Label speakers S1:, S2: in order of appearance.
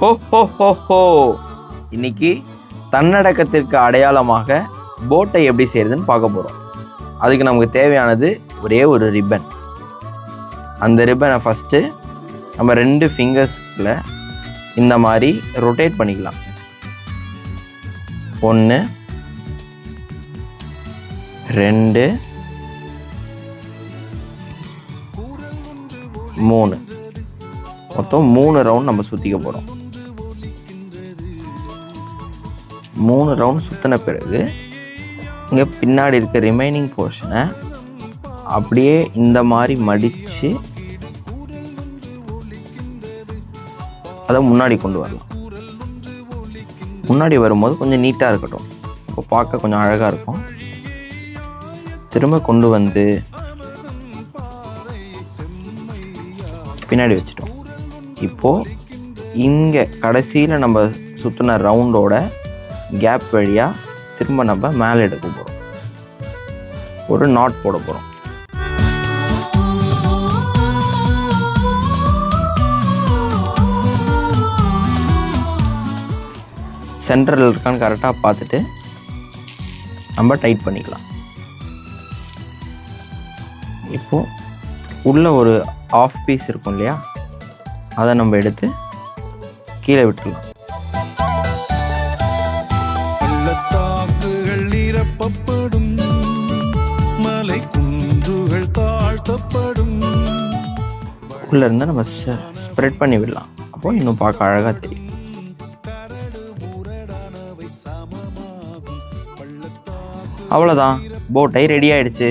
S1: ஹோ ஹோ ஹோ ஹோ. இன்னைக்கு தன்னடக்கத்திற்கு அடையாளமாக போட்டை எப்படி செய்யறதுன்னு பார்க்க போகிறோம் அதுக்கு நமக்கு தேவையானது ஒரே ஒரு ரிப்பன் அந்த ரிப்பனை ஃபஸ்ட்டு நம்ம ரெண்டு ஃபிங்கர்ஸில் இந்த மாதிரி ரொட்டேட் பண்ணிக்கலாம். ஒன்று ரெண்டு மூணு. மொத்தம் மூணு ரவுண்ட் நம்ம சுற்றிக்க போகிறோம் மூணு ரவுண்ட் சுற்றின பிறகு இங்கே பின்னாடி இருக்க ரிமைனிங் போர்ஷனை அப்படியே இந்த மாதிரி மடித்து அதை முன்னாடி கொண்டு வரலாம். முன்னாடி வரும்போது கொஞ்சம் நீட்டாக இருக்கட்டும். இப்போ பார்க்க கொஞ்சம் அழகாக இருக்கும். திரும்ப கொண்டு வந்து பின்னாடி வச்சிட்டோம். இப்போது இங்கே கடைசியில் நம்ம சுற்றின ரவுண்டோட கேப் வழியாக திரும்ப நம்ம மேலே எடுக்க போகிறோம் ஒரு நாட் போட போகிறோம் சென்டரில் இருக்கான்னு கரெக்டாக பார்த்துட்டு நம்ம டைட் பண்ணிக்கலாம். இப்போது உள்ளே ஒரு ஆஃப் பீஸ் இருக்கும் இல்லையா? அதை நம்ம எடுத்து கீழே விட்டுடலாம்.
S2: எழுப்பப்படும் மலை குன்றுகள் தாழ்த்தப்படும்.
S1: உள்ளே இருந்தால் நம்ம ஸ்ப்ரெட் பண்ணி விடலாம். அப்போ இன்னும் பார்க்க அழகாக தெரியும். அவ்வளோதான் போட்டை ரெடி ஆயிடுச்சு.